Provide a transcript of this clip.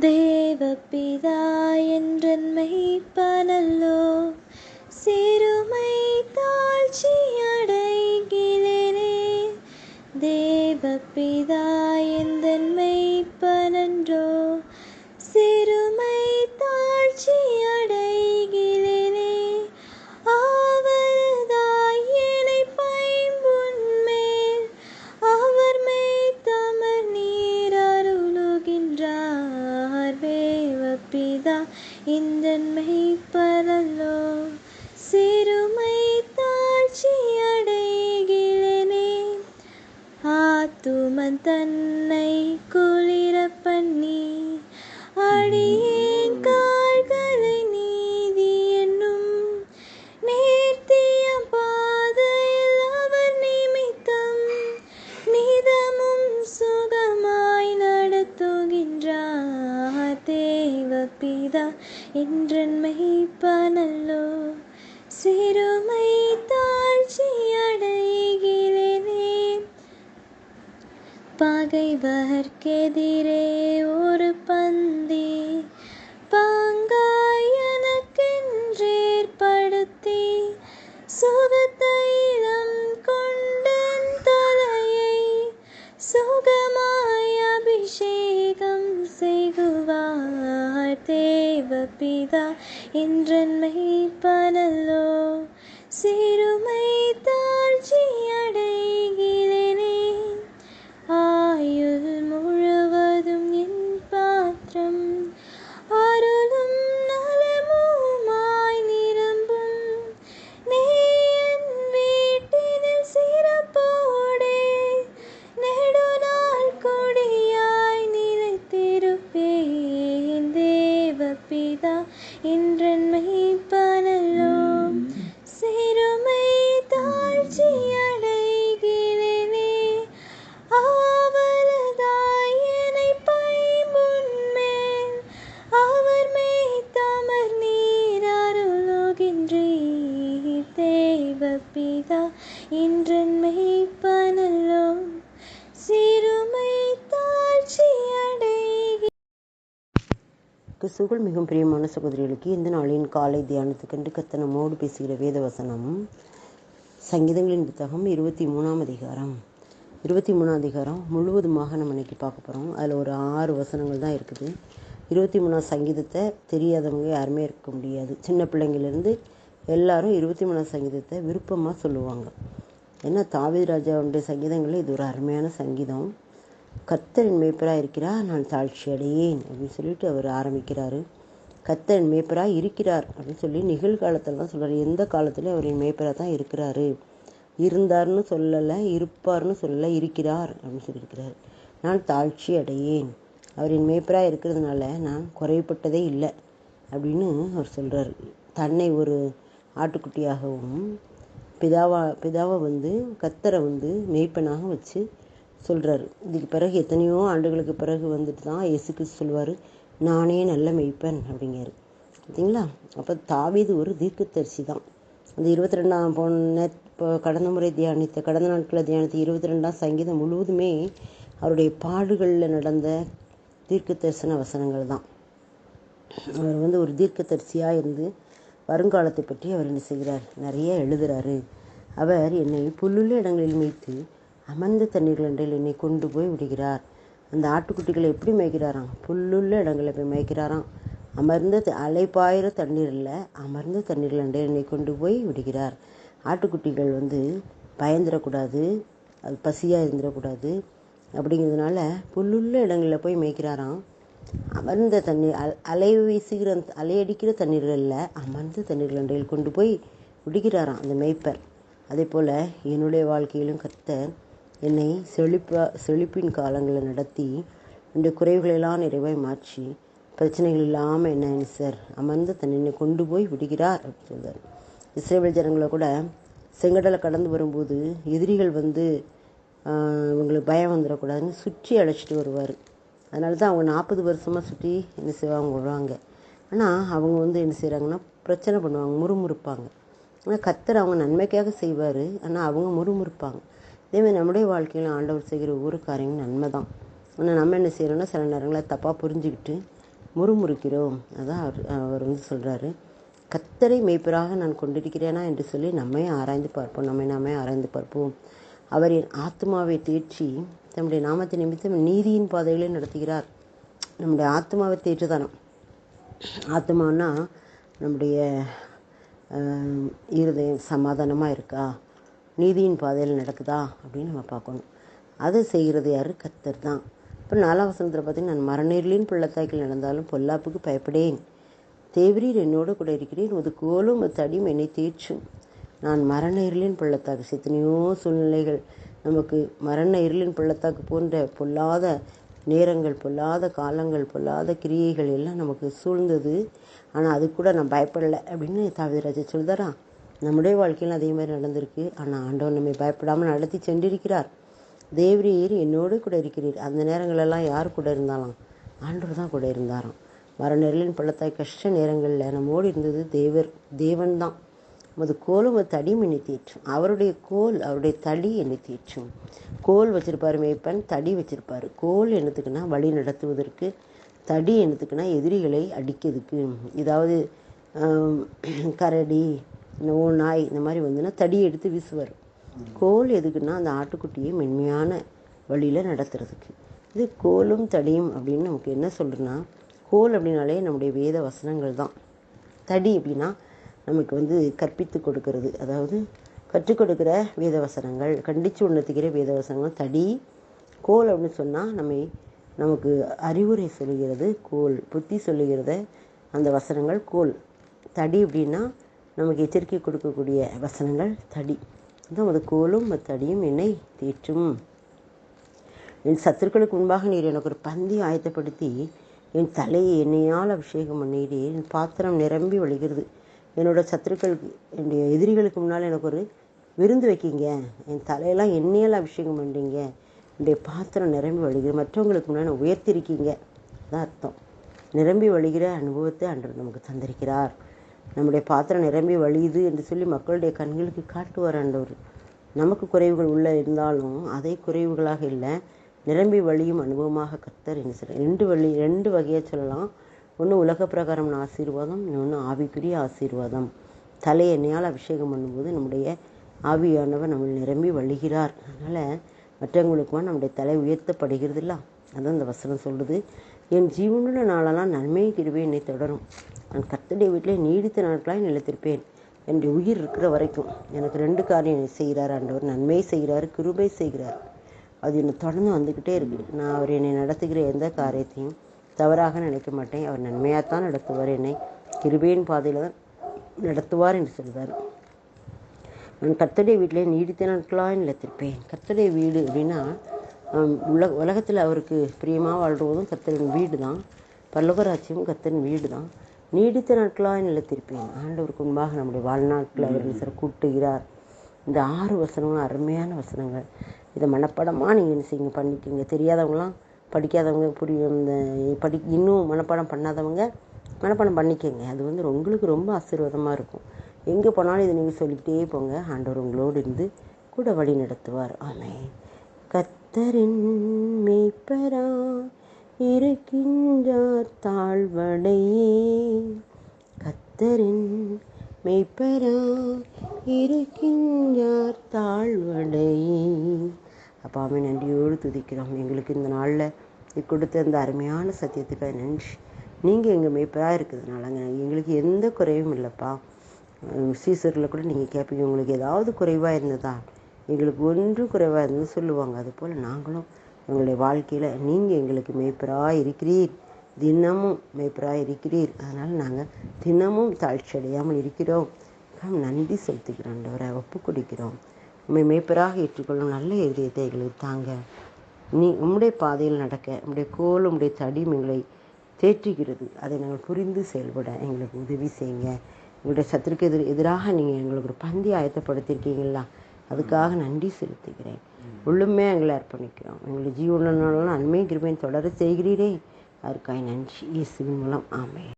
தேவபிதா என்றன்மை பனல்லோ சிறுமை தாழ்ச்சி அடைகிறேனே. தேவபிதா என் அவன் தன்னை குளிர பண்ணி அடியேன் கால்களை நீதி என்னும் நேர்த்திய பாதையில் அவர் நிமித்தம் நிதமும் சுகமாய் நடத்துகின்றார் தேவ பிதா என்றன்மை அதற்கெதிரே ஒரு பந்தி பாங்காய் எனக்கென்றேற்படுத்தி சுகத்தைலம் கொண்டன் தலையை சுகமாய் அபிஷேகம் செய்குவார் தேவபிதா என்றன்மை பனல்லோ சிறுமை சுகல் மிகவும் பிரியமான சகோதரிகளுக்கு இந்த நாளின் காலை தியானத்துக்கென்று கத்த நம்மோடு பேசுகிற வேத வசனம் சங்கீதங்களின் புத்தகம் இருபத்தி மூணாம் அதிகாரம். இருபத்தி மூணாம் அதிகாரம் முழுவதுமாக நம்ம இன்றைக்கி பார்க்க போகிறோம் அதில் ஒரு ஆறு வசனங்கள் தான் இருக்குது. இருபத்தி மூணாம் சங்கீதத்தை தெரியாதவங்க யாருமே இருக்க முடியாது. சின்ன பிள்ளைங்கள்லேருந்து எல்லாரும் இருபத்தி மூணாம் சங்கீதத்தை விருப்பமாக சொல்லுவாங்க. ஏன்னா தாவீது ராஜாவுடைய சங்கீதங்களில் இது ஒரு அருமையான சங்கீதம். கத்தரின் மேய்ப்பராக இருக்கிறார் நான் தாழ்ச்சி அடையேன் அப்படின்னு சொல்லிட்டு அவர் ஆரம்பிக்கிறாரு. கத்தரின் மேய்ப்பராக இருக்கிறார் அப்படின்னு சொல்லி நிகழ்காலத்தில்தான் சொல்கிறார் எந்த காலத்துலையும் அவரின் மேய்ப்பராக தான் இருக்கிறாரு. இருந்தார்னு சொல்லலை இருப்பார்னு சொல்லலை இருக்கிறார் அப்படின்னு சொல்லியிருக்கிறார். நான் தாழ்ச்சி அடையேன் அவரின் மேய்ப்பராக இருக்கிறதுனால நான் குறைப்பட்டதே இல்லை அப்படின்னு அவர் சொல்கிறார் தன்னை ஒரு ஆட்டுக்குட்டியாகவும் பிதாவா பிதாவை வந்து கத்தரை வந்து மேய்ப்பனாக வச்சு சொல்கிறாரு இதுக்கு பிறகு எத்தனையோ ஆண்டுகளுக்கு பிறகு வந்துட்டு தான் இயேசு கிறிஸ்து சொல்வார் நானே நல்ல மெய்ப்பன் அப்படிங்கிறாரு. பார்த்தீங்களா? அப்போ தாவீது ஒரு தீர்க்கதரிசி தான். அந்த இருபத்தி ரெண்டாம் போன இப்போ கடந்த முறை தியானித்த கடந்த நாட்களில் தியானித்த இருபத்தி ரெண்டாம் சங்கீதம் முழுவதுமே அவருடைய பாடுகளில் நடந்த தீர்க்க தரிசன வசனங்கள் தான். அவர் வந்து ஒரு தீர்க்கதரிசியாக இருந்து வருங்காலத்தை பற்றி அவர் என்ன செய்கிறார்? நிறைய எழுதுகிறாரு அவர் என்னை புல்லுள்ள இடங்களில் மீத்து அமர்ந்த தண்ணீர்கள் என்றில் என்னை கொண்டு போய் விடுகிறார். அந்த ஆட்டுக்குட்டிகளை எப்படி மேய்க்கிறாராம்? புல்லுள்ள இடங்களில் போய் மேய்க்கிறாராம். அமர்ந்த த- அலைப்பாயிர தண்ணீரில் அமர்ந்த தண்ணீர் என்று என்னை கொண்டு போய் விடுகிறார். ஆட்டுக்குட்டிகள் வந்து பயந்துடக்கூடாது அது பசியாக இருந்துடக்கூடாது. அப்படிங்கிறதுனால புல்லுள்ள இடங்களில் போய் மேய்க்கிறாராம். அமர்ந்த தண்ணீர் அல் அலை வீசுகிற அலையடிக்கிற தண்ணீர்களில் அமர்ந்த தண்ணீர்கள் அண்டையில் கொண்டு போய் விடுகிறாராம் அந்த மேய்ப்பர். அதே போல் என்னுடைய வாழ்க்கையிலும் கர்த்தர் என்னை செழிப்பா செழிப்பின் காலங்களை நடத்தி என்னுடைய குறைவுகளெல்லாம் நிறைவாய் மாற்றி பிரச்சனைகள் இல்லாமல் என்ன சார்? அமர்ந்து தன்னை கொண்டு போய் விடுகிறார் அப்படின்னு சொல்கிறார் இஸ்ரேல் ஜனங்களை கூட செங்கடலை கடந்து வரும்போது எதிரிகள் வந்து இவங்களுக்கு பயம் வந்துடக்கூடாதுன்னு சுற்றி அழைச்சிட்டு வருவார். அதனால தான் அவங்க நாற்பது வருஷமாக சுற்றி என்ன செய்வாங்க வருவாங்க. ஆனால் அவங்க வந்து என்ன செய்கிறாங்கன்னா பிரச்சனை பண்ணுவாங்க முறுமுறுப்பாங்க. ஆனால் கத்தர் அவங்க நன்மைக்காக செய்வார் ஆனால் அவங்க முறுமுறுப்பாங்க. இதேமாதிரி நம்முடைய வாழ்க்கையில் ஆண்டவர் செய்கிற ஒவ்வொரு காரியம் நன்மை தான் ஆனால் நம்ம என்ன செய்கிறோன்னா சில நேரங்களில் தப்பாக புரிஞ்சுக்கிட்டு முறுமுறுக்கிறோம். அதான் அவர் அவர் வந்து சொல்கிறாரு கத்தரை மெய்ப்பராக நான் கொண்டிருக்கிறேனா? என்று சொல்லி நம்மை ஆராய்ந்து பார்ப்போம். நம்மை நாமே ஆராய்ந்து பார்ப்போம். அவர் என் ஆத்மாவை தேற்றி தம்முடைய நாமத்தை நிமித்தம் நீதியின் பாதைகளை நடத்துகிறார். நம்முடைய ஆத்மாவை தேற்றுதானம் ஆத்மானா நம்முடைய இருதயம் சமாதானமாக இருக்கா? நீதியின் பாதையில் நடக்குதா அப்படின்னு நம்ம பார்க்கணும். அதை செய்கிறது யார்? கத்தர் தான். இப்போ நாலாம் வசனத்தில் பார்த்தீங்கன்னா நான் மரநீர்லேயும் பள்ளத்தாக்கில் நடந்தாலும் பொல்லாப்புக்கு பயப்படேன். தேவரீர் என்னோடு கூட இருக்கிறேன் உது கோலும் உமது தடியும் என்னை தேய்ச்சும் நான் மரண இருளின் பள்ளத்தாக்கு எத்தனையோ சூழ்நிலைகள். நமக்கு மரண இருளின் பள்ளத்தாக்கு போன்ற பொல்லாத நேரங்கள் பொல்லாத காலங்கள் பொல்லாத கிரியைகள் எல்லாம் நமக்கு சூழ்ந்தது. ஆனால் அது கூட நான் பயப்படலை அப்படின்னு தாவிதராஜா சொல்கிறாரான் நம்முடைய வாழ்க்கையில் அதே மாதிரி நடந்திருக்கு. ஆனால் ஆண்டவர் நம்மை பயப்படாமல் நடத்தி சென்றிருக்கிறார். தேவரீர் என்னோடு கூட இருக்கிறீர். அந்த நேரங்களெல்லாம் யார் கூட இருந்தாலாம் ஆண்டவர் தான் கூட இருந்தாராம். மரணர்களின் பள்ளத்தாய் கஷ்ட நேரங்களில் நம்மோடு இருந்தது தேவர் தேவன் தான் உமது கோலும் ஒரு தடியும் என்னை அவருடைய கோல் அவருடைய தடி என்னை தீற்றும். கோல் வச்சிருப்பார் மேய்ப்பன் தடி வச்சிருப்பார். கோல் என்னத்துக்குன்னா வழி நடத்துவதற்கு தடி என்னத்துக்குன்னா எதிரிகளை அடிக்கிறதுக்கு. இதாவது கரடி ஓ நாய் இந்த மாதிரி வந்துன்னா தடி எடுத்து வீசுவார். கோல் எதுக்குன்னா அந்த ஆட்டுக்குட்டியை மென்மையான வழியில் நடத்துறதுக்கு. இது கோலும் தடியும் அப்படின்னு நமக்கு என்ன சொல்கிறேன்னா கோல் அப்படின்னாலே நம்முடைய வேத வசனங்கள் தான். தடி அப்படின்னா நமக்கு வந்து கற்பித்து கொடுக்கறது. அதாவது கற்றுக் கொடுக்குற வேத வசனங்கள் கண்டித்து உணர்த்துக்கிற வேத வசனங்கள் தடி கோல் அப்படின்னு சொன்னால் நம்மை நமக்கு அறிவுரை சொல்லுகிறது கோல் புத்தி சொல்லுகிறத அந்த வசனங்கள் கோல். தடி அப்படின்னா நமக்கு எச்சரிக்கை கொடுக்கக்கூடிய வசனங்கள் தடி. அதான் அது கோலும் தடியும் என்னை தேற்றும். என் சத்துருக்களுக்கு முன்பாக நீர் எனக்கு ஒரு பந்தி ஆயத்தப்படுத்தி என் தலையை எண்ணெயால் அபிஷேகம் பண்ணிடு என் பாத்திரம் நிரம்பி வழிகிறது. என்னோட சத்துருக்களுக்கு என்னுடைய எதிரிகளுக்கு முன்னால் எனக்கு ஒரு விருந்து வைக்கிங்க. என் தலையெல்லாம் எண்ணெயால் அபிஷேகம் பண்ணுறீங்க என்னுடைய பாத்திரம் நிரம்பி வழிகிறது. மற்றவங்களுக்கு முன்னால் உயர்த்திருக்கீங்க. அதான் அர்த்தம். நிரம்பி வழிகிற அனுபவத்தை அன்று நமக்கு தந்திருக்கிறார். நம்முடைய பாத்திரம் நிரம்பி வழியுது என்று சொல்லி மக்களுடைய கண்களுக்கு காட்டுவார் ஆண்டவர். நமக்கு குறைவுகள் உள்ள இருந்தாலும் அதை குறைவுகளாக இல்லை. நிரம்பி வழியும் அனுபவமாக கத்தர் என்று சொல்ல ரெண்டு வழி ரெண்டு வகையாக சொல்லலாம். ஒன்று உலக பிரகாரமான ஆசீர்வாதம் இன்னொன்று ஆவிக்குரிய ஆசீர்வாதம். தலையை எண்ணெயால் அபிஷேகம் பண்ணும்போது நம்முடைய ஆவியானவர் நம்ம நிரம்பி வழிகிறார். அதனால் மற்றவங்களுக்குமா நம்முடைய தலை உயர்த்தப்படுகிறது இல்லை அதான் இந்த வசனம் சொல்லுது என் ஜீவனுள்ள நாளெல்லாம் நன்மை கிருவே என்னை தொடரும். நான் கர்த்தருடைய வீட்டிலே நீடித்த நாட்களாக நிலைத்திருப்பேன். என் உயிர் இருக்கிற வரைக்கும் எனக்கு ரெண்டு காரியம் செய்கிறார் ஆண்டவர். நன்மை செய்கிறார் கிருபை செய்கிறார். அது என்னை தொடர்ந்து வந்துக்கிட்டே இருக்கு. நான் அவர் என்னை நடத்துகிற எந்த காரியத்தையும் தவறாக நினைக்க மாட்டேன். அவர் நன்மையாகத்தான் நடத்துவார். என்னை கிருபையின் பாதையில் தான் நடத்துவார் என்று சொல்கிறார் நான் கர்த்தருடைய வீட்டிலே நீடித்த நாட்களாக நிலைத்திருப்பேன். கர்த்தருடைய வீடு அப்படின்னா உலக உலகத்தில் அவருக்கு பிரியமாக வாழ்றதும் கர்த்தரின் வீடு தான் பல்லவராட்சியும் கர்த்தரின் வீடு தான் நீடித்த நாட்களாக நிலைத்திருப்பேன். ஆண்டவருக்கு முன்பாக நம்முடைய வாழ்நாட்கள் அவர் சார் கூட்டுகிறார். இந்த ஆறு வசனங்களும் அருமையான வசனங்கள். இதை மனப்பாடமாக நீங்கள் என்ன செய்யுங்க? பண்ணிக்கிங்க. தெரியாதவங்களாம் படிக்காதவங்க புரியும் இந்த படி இன்னும் மனப்பாடம் பண்ணாதவங்க மனப்பாடம் பண்ணிக்கோங்க. அது வந்து உங்களுக்கு ரொம்ப ஆசீர்வாதமாக இருக்கும். எங்கே போனாலும் இதை நீங்கள் சொல்லிக்கிட்டே போங்க. ஆண்டவர் உங்களோடு இருந்து கூட வழி நடத்துவார். ஆமென். கத்தரின் மேய்ப்பரா இருக்கின்றார் தாழ்வடையே. கத்தரின் மெய்ப்பரா இருக்கின்றார் தாழ்வடையே. அப்பாவை நன்றியோடு துதிக்கிறோம். எங்களுக்கு இந்த நாளில் கொடுத்த இந்த அருமையான சத்தியத்துக்காக நன்றி. நீங்கள் எங்கள் மெய்ப்பராக இருக்கிறதுனாலங்க எங்களுக்கு எந்த குறையும் இல்லைப்பா. சீசரில் கூட நீங்கள் கேட்பீங்க உங்களுக்கு ஏதாவது குறைவாக இருந்ததா? எங்களுக்கு ஒன்றும் குறைவாக இருந்தது சொல்லுவாங்க. அதுபோல் நாங்களும் எங்களுடைய வாழ்க்கையில் நீங்கள் எங்களுக்கு மெய்ப்பராக இருக்கிறீர். தினமும் மெய்ப்பராக இருக்கிறீர். அதனால் நாங்கள் தினமும் தாழ்ச்சி அடையாமல் இருக்கிறோம். நன்றி செலுத்துகிறோம் ஆண்டவரை. ஒப்பு கொடுக்கிறோம். உண்மை மெய்ப்பராக ஏற்றுக்கொள்ளும் நல்ல இதயத்தை எங்களுக்கு தாங்க. நீ உம்முடைய பாதையில் நடக்க உம்முடைய கோல் உம்முடைய தடியும் எங்களை தேற்றுகிறது. அதை நாங்கள் புரிந்து செயல்பட எங்களுக்கு உதவி செய்யுங்க. எங்களுடைய சத்துருக்கு எதிர் எதிராக நீங்கள் எங்களுக்கு ஒரு பந்தி ஆயத்தப்படுத்தியிருக்கீங்களா அதுக்காக நன்றி செலுத்துகிறேன். உள்ளுமே எங்களை அர்ப்பணிக்கிறோம். எங்களை ஜீவனாலும் நன்மை கிருமையும் தொடர செய்கிறீரே. அதற்காக நன்றி. இயேசுவின் மூலம். ஆமென்.